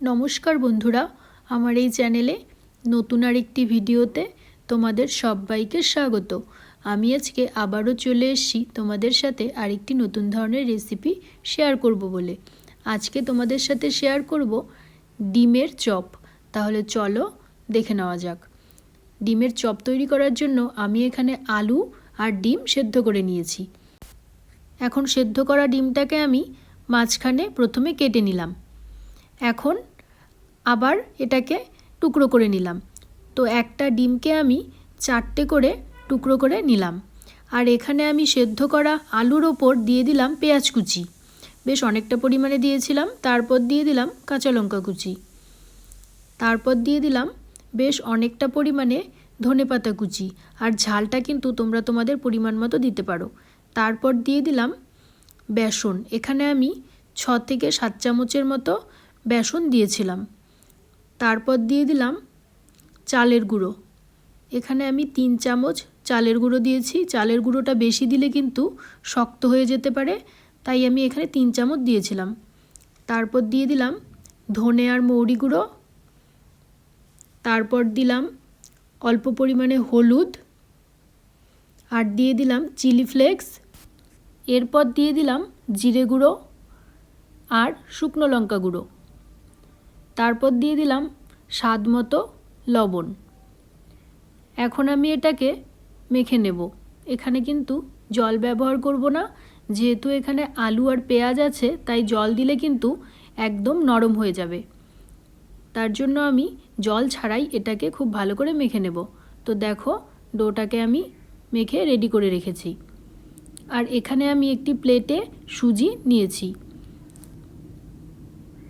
নমস্কার বন্ধুরা, আমার এই চ্যানেলে নতুন আরেকটি ভিডিওতে তোমাদের সবাইকে স্বাগত। আমি আজকে আবারও চলে এসেছি তোমাদের সাথে আরেকটি নতুন ধরনের রেসিপি শেয়ার করব বলে। আজকে তোমাদের সাথে শেয়ার করব ডিমের চপ। তাহলে চলো দেখে নেওয়া যাক। ডিমের চপ তৈরি করার জন্য আমি এখানে আলু আর ডিম সেদ্ধ করে নিয়েছি। এখন সেদ্ধ করা ডিমটাকে আমি মাঝখানে প্রথমে কেটে নিলাম। এখন আবার এটাকে টুকরো করে নিলাম। তো একটা ডিমকে আমি চারটে করে টুকরো করে নিলাম। আর এখানে আমি সেদ্ধ করা আলুর ওপর দিয়ে দিলাম পেঁয়াজ কুচি। বেশ অনেকটা পরিমাণে দিয়েছিলাম, তারপর দিয়ে দিলাম কাঁচা লঙ্কা কুচি। তারপর দিয়ে দিলাম বেশ অনেকটা পরিমাণে ধনে পাতা কুচি। আর ঝালটা কিন্তু তোমরা তোমাদের পরিমাণ মতো দিতে পারো। তারপর দিয়ে দিলাম বেসন। এখানে আমি ছ থেকে সাত চামচের মতো বেসন দিয়েছিলাম। তারপর দিয়ে দিলাম চালের গুঁড়ো। এখানে আমি তিন চামচ চালের গুঁড়ো দিয়েছি। চালের গুঁড়োটা বেশি দিলে কিন্তু শক্ত হয়ে যেতে পারে, তাই আমি এখানে তিন চামচ দিয়েছিলাম। তারপর দিয়ে দিলাম ধনে আর মৌরি গুঁড়ো। তারপর দিলাম অল্প পরিমাণে হলুদ। আর দিয়ে দিলাম চিলি ফ্লেক্স। এরপর দিয়ে দিলাম জিরে গুঁড়ো আর শুকনো লঙ্কা গুঁড়ো। তারপর দিয়ে দিলাম স্বাদ মতো লবণ। এখন আমি এটাকে মেখে নেব। এখানে কিন্তু জল ব্যবহার করব না। যেহেতু এখানে আলু আর পেঁয়াজ আছে, তাই জল দিলে কিন্তু একদম নরম হয়ে যাবে। তার জন্য আমি জল ছাড়াই এটাকে খুব ভালো করে মেখে নেব। তো দেখো, ডোটাকে আমি মেখে রেডি করে রেখেছি। আর এখানে আমি একটি প্লেটে সুজি নিয়েছি।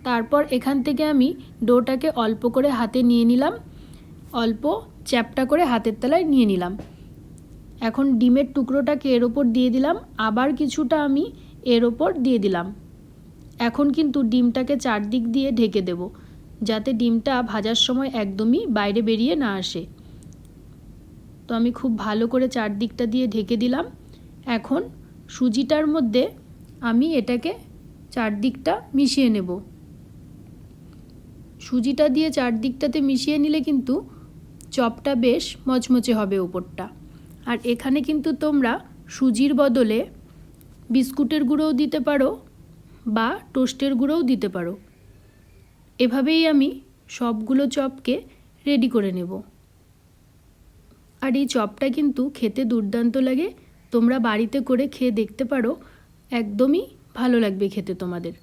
তারপর এখান থেকে আমি ডোটাকে অল্প করে হাতে নিয়ে নিলাম। অল্প চ্যাপটা করে হাতের তলায় নিয়ে নিলাম। এখন ডিমের টুকরোটাকে এর ওপর দিয়ে দিলাম। আবার কিছুটা আমি এর ওপর দিয়ে দিলাম। এখন কিন্তু ডিমটাকে চারদিক দিয়ে ঢেকে দেব, যাতে ডিমটা ভাজার সময় একদমই বাইরে বেরিয়ে না আসে। তো আমি খুব ভালো করে চারদিকটা দিয়ে ঢেকে দিলাম। এখন সুজিটার মধ্যে আমি এটাকে চারদিকটা মিশিয়ে নেব। সুজিটা দিয়ে চারদিকটাতে মিশিয়ে নিলে কিন্তু চপটা বেশ মচমচে হবে ওপরটা আর এখানে কিন্তু তোমরা সুজির বদলে বিস্কুটের গুঁড়োও দিতে পারো বা টোস্টের গুঁড়োও দিতে পারো। এভাবেই আমি সবগুলো চপকে রেডি করে নেব। আর এই চপটা কিন্তু খেতে দুর্দান্ত লাগে। তোমরা বাড়িতে করে খেয়ে দেখতে পারো। একদমই ভালো লাগবে খেতে তোমাদের।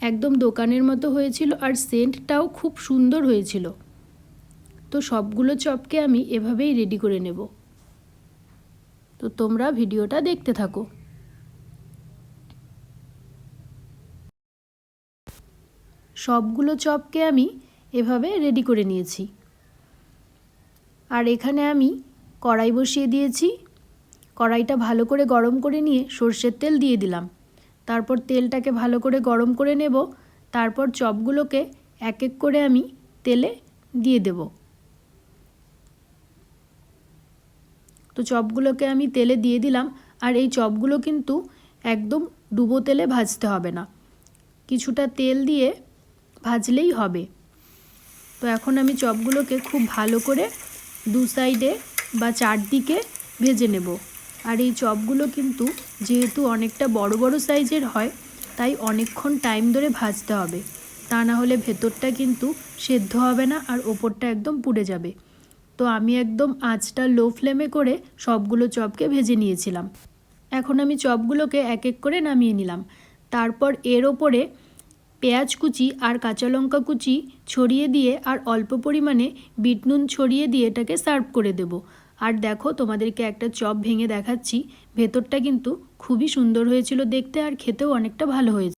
একদম দোকানের মতো হয়েছিল আর সেন্টটাও খুব সুন্দর হয়েছিল। তো সবগুলো চপকে আমি এভাবেই রেডি করে নেব। তো তোমরা ভিডিওটা দেখতে থাকো। সবগুলো চপকে আমি এভাবে রেডি করে নিয়েছি। আর এখানে আমি কড়াই বসিয়ে দিয়েছি। কড়াইটা ভালো করে গরম করে নিয়ে সর্ষের তেল দিয়ে দিলাম। তারপর তেলটাকে ভালো করে গরম করে নেব। তারপর চপগুলোকে এক এক করে আমি তেলে দিয়ে দেব। তো চপগুলোকে আমি তেলে দিয়ে দিলাম। আর এই চপগুলো কিন্তু একদম ডুবো তেলে ভাজতে হবে না। কিছুটা তেল দিয়ে ভাজলেই হবে। তো এখন আমি চপগুলোকে খুব ভালো করে দু সাইডে বা চারদিকে ভেজে নেব। আর এই চপগুলো কিন্তু যেহেতু অনেকটা বড় বড় সাইজের হয়, তাই অনেকক্ষণ টাইম ধরে ভাজতে হবে। তা না হলে ভেতরটা কিন্তু সেদ্ধ হবে না আর ওপরটা একদম পুড়ে যাবে। তো আমি একদম আঁচটা লো ফ্লেমে করে সবগুলো চপকে ভেজে নিয়েছিলাম। এখন আমি চপগুলোকে এক এক করে নামিয়ে নিলাম। তারপর এর ওপরে পেঁয়াজ কুচি আর কাঁচা লঙ্কা কুচি ছড়িয়ে দিয়ে আর অল্প পরিমাণে বিট নুন ছড়িয়ে দিয়ে এটাকে সার্ভ করে দেব। আর দেখো, তোমাদেরকে একটা চপ ভেঙে দেখাচ্ছি। ভেতরটা কিন্তু খুবই সুন্দর হয়েছিল দেখতে আর খেতেও অনেকটা ভালো হয়েছে।